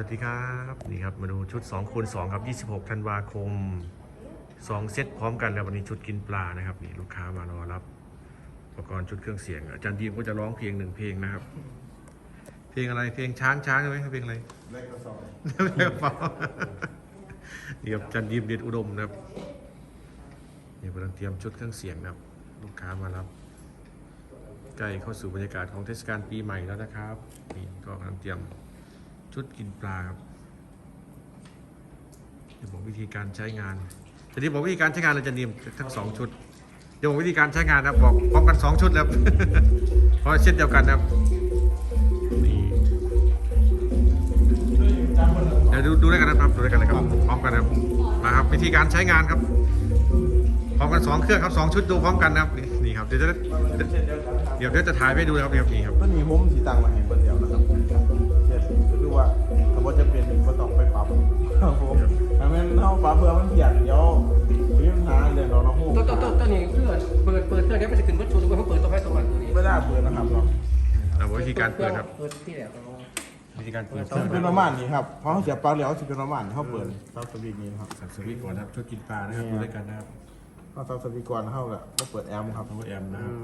วัสดีครับนี่ครับมาดูชุด2คูณ2ครับ 26 ธันวาคม 2 เซตพร้อมกันแล้ววันนี้ชุดกินปลานะครับนี่ลูกค้ามารอรับอุปกรณ์ชุดเครื่องเสียง อาจารย์ดีมก็จะร้องเพลงหนึ่งเพลงนะครับ เพลงอะไรเพลงช้างช้างใช่ไหมเพลงอะไรเล็กกระสอบเรียกเปล่านี่ครับอาจันดีมเดชอุดมนะครับนี่กำลังเตรียมชุดเครื่องเสียงนะครับ ลูกค้ามารับใกล้เข้าสู่บรรยากาศของเทศกาลปีใหม่แล้วนะครับนี่ก็กำลังเตรียม ชุดกินปลาครับเดี๋ยวบอกวิธีการใช้งานจะดีบอกวิธีการใช้งานเราจะดีมทั้งสองชุด เดี๋ยวบอกวิธีการใช้งานนะครับบอกพร้อมกันสองชุดแล้วเพราะเช่นเดียวกันนะครับนี่เดี๋ยวดูดูด้วยกันนะครับดูด้วยกันเลยครับพร้อมกันนะครับมาครับวิธีการใช้งานครับพร้อมกันสองเครื่องครับสองชุดดูพร้อมกันนะครับนี่ครับเดี๋ยวจะเดี๋ยวเดี๋ยวจะถ่ายให้ดูนะครับนี่ครับนี่ครับต้นนี้ผมสีตังมาให้เปิดเดียวนเจะเปลี่ยนอีกก็ต้องไปปรับครับผมถ้าแม่นเท่าปรับเพื่อมันเปลี่ยนเดี๋ยวมีปัญหาเรื่องเราเราหูตัวตัวตัวตัวนี้เพื่อเปิดเปิดเครื่องนี้มันจะขึ้นวัตถุหรือว่าเขาเปิดตัวให้ตัวมันตัวนี้ไม่ได้เปิดนะครับเนาะเอาวิธีการเปิดครับเปิดที่ไหนครับวิธีการเปิดมันเป็นประมาณนี้ครับเพราะเขาเสียบปลั๊กแล้วจะเป็นประมาณนี้เขาเปิดเซับสวิตช์นี้นะครับสับสวิตช์ก่อนนะครับชุดกินปลานะครับดูด้วยกันนะครับเขาเซับสวิตช์ก่อนเขาแหละก็เปิดแอมป์ครับตัวแอมนะครับ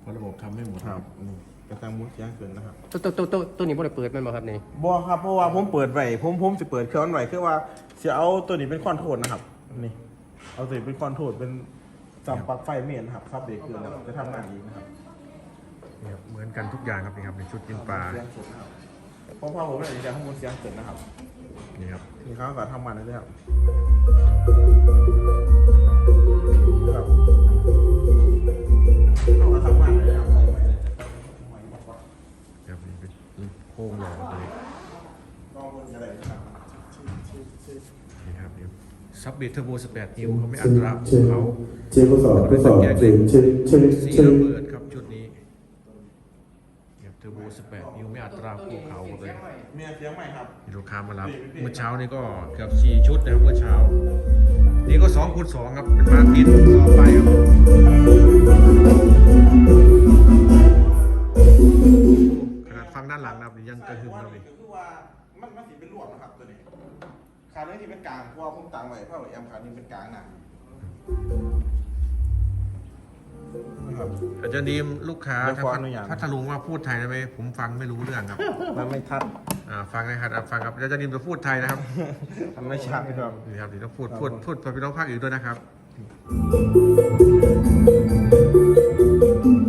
เพราะระบบทำให้หมดครับ นี่ กระตังมุ้งเสียงเกินนะครับตัวตัวตัวตัวตัวนี้บ่ได้เปิดมันบ่ครับนี่บอครับเพราะว่าผมเปิดไว้ผมผมจะเปิดเครื่องไว้คือว่าจะเอาตัวนี้เป็นคอนโทรลนะครับนี่เอาตัวนี้เป็นคอนโทรลเป็นจำปลั๊กไฟเมนครับครับเบรกเกอร์นะครับจะทำงานอีกนะครับนี่ครับเหมือนกันทุกอย่างครับนี่ครับในชุดกินปลาเสียงสดนะครับเพราะว่าผมเนี่ยจะข้างบนเสียงเกินนะครับนี่ครับนี่เขาก็ทำงานได้ด้ว ซับเบทเทอร์โบ18 นิ้วเขาไม่อัตราภูเขาเช็คข้อสอบข้อสอบเช็คเช็คเช็คสีเช็คระเบิดครับชุดนี้นี่ครับเทอร์โบ18 นิ้วไม่อัตราภูเขาเลยเมียเสียงใหม่ครับมีลูกค้ามารับเมื่อเช้านี่ก็เกือบสี่ชุดนะครับเมื่อเช้า นี่ก็สองคูณสองครับเป็นมาติดต่อไปครับขนาดฟังด้านหลังนะครับยังกระหึ่มครับ ขานี้ที่เป็นกลางเพราะว่าผมต่างไว้เพราะว่าแอมขานี้เป็นกลางนะนะครับ อาจารย์ดีมลูกค้าเดี๋ยวทางขอพัอนุญาต พัทลุงว่าพูดไทยได้ไหมผมฟังไม่รู้เรื่องครับ มันไม่ทัดอ่าฟังนะครับอ่าฟังครับอาจารย์ดีมจะพูดไทยนะครับมันไม่ชัดครับ นี่ครับเดี๋ยวต้องพูดพูดพูดกับพี่น้องภาคอื่นด้วยนะครับ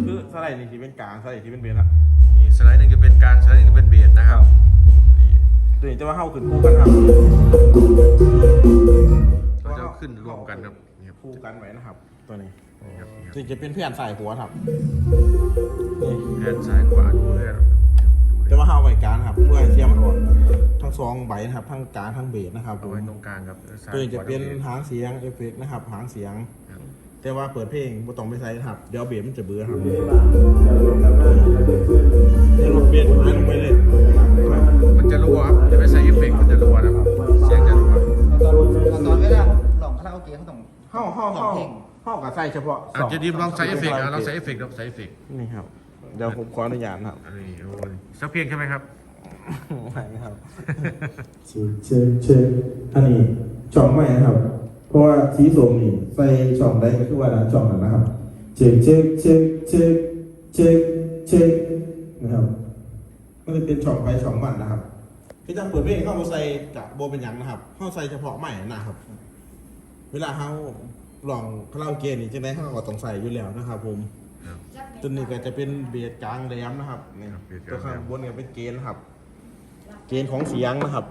คือสไลด์นี่ที่เป็นกลางสไลด์ที่เป็นเบนครับนี่สไลด์หนึงจะเป็นกลางสไลด์หนึงจะเป็นเบสนะครับนี่ ตัวนี้จะว่าเข้าขึ้นคู่กันครับเราจะเอาขึ้นรวมกันครับนี่ครับคู่กันไว้นะครับ ตัวนี้นี่ครับนี่ครับตัวนี้จะเป็นเพื่อนสายหัวครับนี่แอนซ้ายขวาดูเรื่อยจะว่าเข้าไว้กลางครับ เพื่อให้เสียงมันออกทั้งสองใบนะครับ ทั้งกลางทั้งเบสนะครับผเอามไว้ตรงกลางครับซ้ายตัวนี้จะขวาเป็นดูหางเสียงเอฟเฟกต์นะครับ หางเสียงครับแต่ว่าเปิดเพลงบ่ต้องไปใส่นะครับ เดี๋ยวเบสมันจะเบื่อครับเดี๋ยวลงเบสมันลงไปเลย ใส่เฉพาะอาจจะดีมลองใส่เอฟเฟกต์อะลองใส่เอฟเฟกต์ลองใส่เอฟเฟกต์นี่ครับ เดี๋ยวผมขออนุญาตนะครับอันนี้โอ้ยสักเพียงใช่ไหมครับ ไม่ครับ เช็คเช็คเช็คอันนี้ช่องใหม่นะครับ เพราะว่าสีส้มนี่ใส่ช่องได้ก็คือว่าช่องนั้นนะครับ เช็คเช็คเช็คเช็คเช็คเช็คนะครับมันจะเป็นช่องไปช่องมันนะครับคือจังเปิดเพลงเข้ามาใส่กับโบเป็นหยังนะครับเข้าใส่เฉพาะใหม่นะครับ เวลาเขา ลองคาราโอเกะนี่จะได้เขาก็ต้องใส่อยู่แล้วนะครับผมครับตัวนี้ก็จะเป็นเบียดกลางแหลมนะครับนี่ครับเบียดกตัลาวงแหลม ข้างบนก็เป็นเกณฑ์นะครับเกณฑ์ของเสียงนะครับ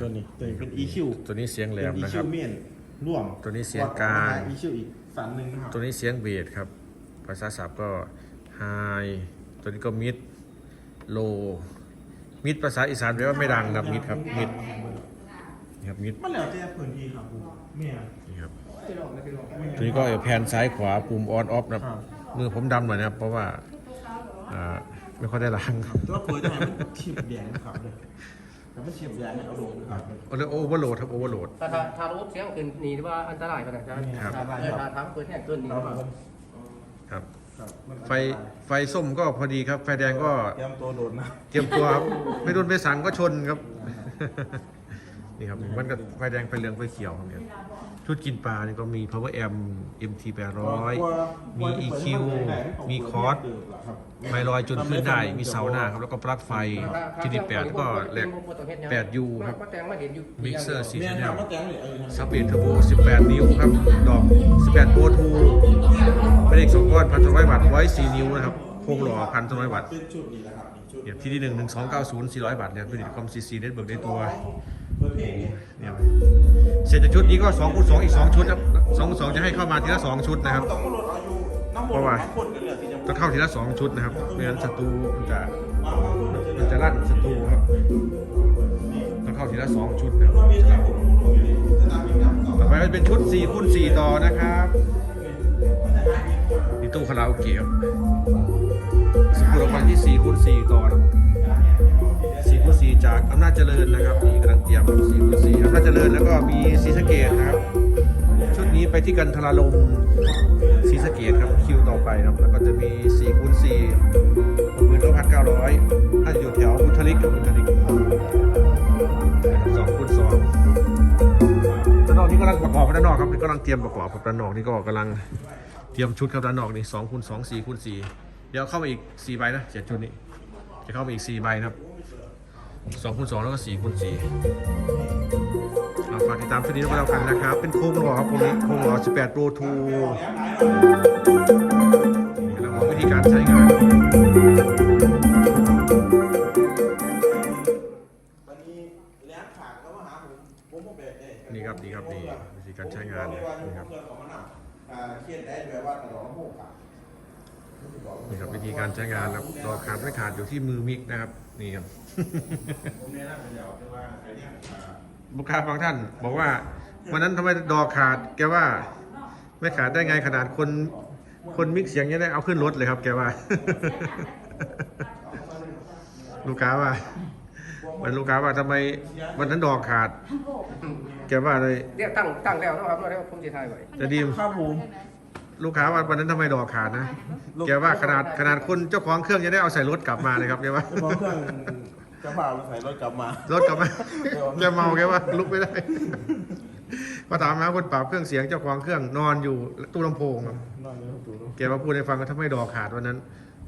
ตัวนี้ตัวนี้เป็น EQ ตัวนี้เสียงแหลเป็นมนะ EQ ครับ เมียนร่วมตัวนี้เสียงกลาง EQ อีกสันหนึ่งนะครับตัวนี้เสียงเบสครับ ภาษาศัพท์ก็ไฮตัวนี้ก็มิดโลมิดภาษาอีสานแปลว่าไม่ดังครับมิดครับมิดนี่ ครับมิดมันแล้วแต่พื้นที่ครับผมเมียนี่ครับที่ลองนะที่ลองตัวนี้ก็แผนซ้ายขวาปุ่มออนออฟนะครับครับมือผมดำหน่อยนะครับเพราะว่าอ่าไม่ค่อยได้ล้างครับแล้วเปิดจะให้มันฉีบแดงนะครับเลยแต่มันฉีบแดงเนี่ยเอาลงนะครับเอาเลยโอเวอร์โหลดครับโอเวอร์โหลดถ้าถ้าถ้ารู้เสียงขึ้นนี่หรือว่าอันตรายขนาดนั้นครับถ้าถ้าถ้าทำเปิดแห้งเกินนี่ครับผมครับตครับมันไฟไฟส้มก็พอดีครับ ไฟแดงก็เตรียมตัวโดนนะเตรียมตัวครับไม่โดนไปสั่งก็ชนครับ นี่ครับมันก็ไฟแดงไฟเหลืองไฟเขียวครับเนี่ยชุดกินปลานี่ก็มี power amp mt 800มี EQ มีคอร์สไมลอยจนขึ้นได้ มีเสาหน้าครับ แล้วก็ปลั๊กไฟ GD8 ก็แหลก 8U ครับมาแต่งมาเห็นอยู่มิกเซอร์4เมีย channel ทำมาแตงเลยเอาอยู่นะซับเบนเทอร์โบ18 นิ้วครับ ดอก 18โปรทูเป็นเอกสองก้อน1,200วัตต์ไว้4นิ้วนะครับโครงหล่อ1,200วัตต์เป็นชุดนี้นะครับนี่ชุดเนี่ยที่ที่1 1 2 9 0 400วัตต์เนี่ยเป็นคอมซีซีเน็ตเบิร์กในตัว เนี่ยเสร็จจากชุดนี้ก็2คูณ2อีก2ชุดครับ2คูณ2จะให้เข้ามาทีละ2ชุดนะครับเพราะว่าจะเข้าทีละ2ชุดนะครับไม่งั้นศัตรูมันจะมันจะลั่นศัตรูครับต้องเข้าทีละ2ชุดนะครับต่อยู่นี่จะตามมีน้ำต่อต่อไปเป็นชุด4คูณ4ต่อนะครับนี่ตู้คาราโอเกะ สกุลออกมาที่4คูณ4ต่อน4คูณ4จากอำนาจเจริญนะครับนี่กำลังเตรียม4คูณ4อำนาจเจริญแล้วก็มีศรีสะเกดนะครับ ชุดนี้ไปที่กันทราลมศรีสะเกดครับคิวต่อไปครับ แล้วก็จะมี4คูณ4 69,900น่าจะอยู่แถวบุทลิกกับบุทลิก2คูณ2ด้านนอกนี่กำลังประกอบด้านนอกครับนี่กำลังเตรียมประกอบครับด้านนอกนี่ก็กำลังเตรียมชุดครับด้านนอกนี่สองคูณสองสี่คูณสี่ เดี๋ยวเข้ามาอีกสี่ใบนะเจ็ดชุดนี้ จะเข้ามาอีกสี่ใบนะครับสองคูณสองแล้วก็สี่คูณสี่เอาฝากติดตามชุดนี้ด้วยกันแล้วกันนะครับ เป็นโครงหล่อครับโครงนี้โครงหล่อ18 Pro 2นี่กำลังบอกวิธีการใช้งานนี่ครับนี่ครับนี่วิธีการใช้งานนี่ครับเพื่อนของมันอะอ่าเครียดได้แบบว่าตลอดทั้งหมดครับ นี่ครับวิธีการใช้งานครับรอขาดไม่ขาดอยู่ที่มือมิกนะครับ นี่ครับผมแนะนำไปแล้วแต่ว่าไอ้เนี่ยอ่าลูกค้าบางท่าน บอกว่าวันนั้นทำไมดอกขาด แกว่า ไม่ขาดได้ไงขนาดคน คนมิกเสียงยังได้เอาขึ้นรถเลยครับ แกว่า ลูกค้าว่าวันลูกค้าว่าทำไมวันนั้นดอกขาด แกว่าเลยเรียกตั้งตั้งแล้วนะครับแล้วผมจะทายไว้จะดีมครับผม ลูกค้าว่าวันนั้นทำไมดอกขาดนะแกว่าขนาดขนาดคนเจ้าของเครื่องยังได้เอาใส่รถกลับมาเลยครับแกว่า เจ้าของเครื่องจะพาไปใส่รถกลับมา รถกลับมา แกเมาแกว่าลุกไม่ได้พอถามหาคนปรับเครื่องเสียงเจ้าของเครื่องนอนอยู่ตู้ลำโพงครับนอนอยู่ในตู้แกมาพูดให้ฟังว่าถ้าไม่ดอกขาดวันนั้น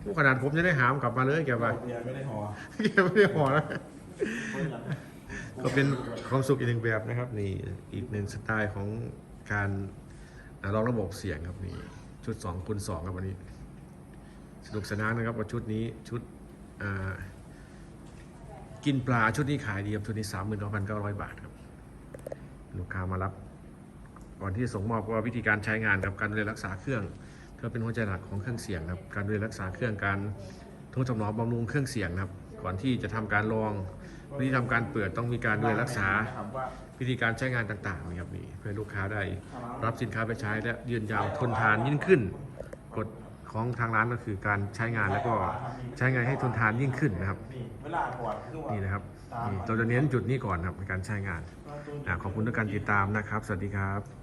ผู้ขนาดผมจะได้หามกลับมาเลยแกว่าเมียไม่ได้ห่อแกไม่ได้ห่อนะก็เป็นความสุขอีกหนึ่งแบบนะครับนี่อีกหนึ่งสไตล์ของการอ่า ลองระบบเสียงครับนี่ชุด2คูณ2ครับวันนี้ สนุกสนานนะครับกับชุดนี้ชุดกินปลาชุดนี้ขายดีครับชุดนี้39,900บาทครับ ลูกค้ามารับ ก่อนที่จะส่งมอบก็วิธีการใช้งานครับการดูแลรักษาเครื่องก็เป็นหัวใจหลักของเครื่องเสียงครับการดูแลรักษาเครื่องการทุนถนอบำรุงเครื่องเสียงครับ ก่อนที่จะทำการลอง วิธีทำการเปิดต้องมีการดูแลรักษาถามว่าวิธีการใช้งานต่างๆนะครับนี่เพื่อให้ลูกค้าได้รับสินค้าไปใช้และยืนยาวทนทานยิ่งขึ้นกฎของทางร้านก็คือการใช้งานแล้วก็ใช้งานให้ทนทานยิ่งขึ้นนะครับนี่เวลาถอดคือว่านี่นะครับนี่เราจะเน้นจุดนี้ก่อนครับในการใช้งานอะขอบคุณทุกการติดตามนะครับ สวัสดีครับ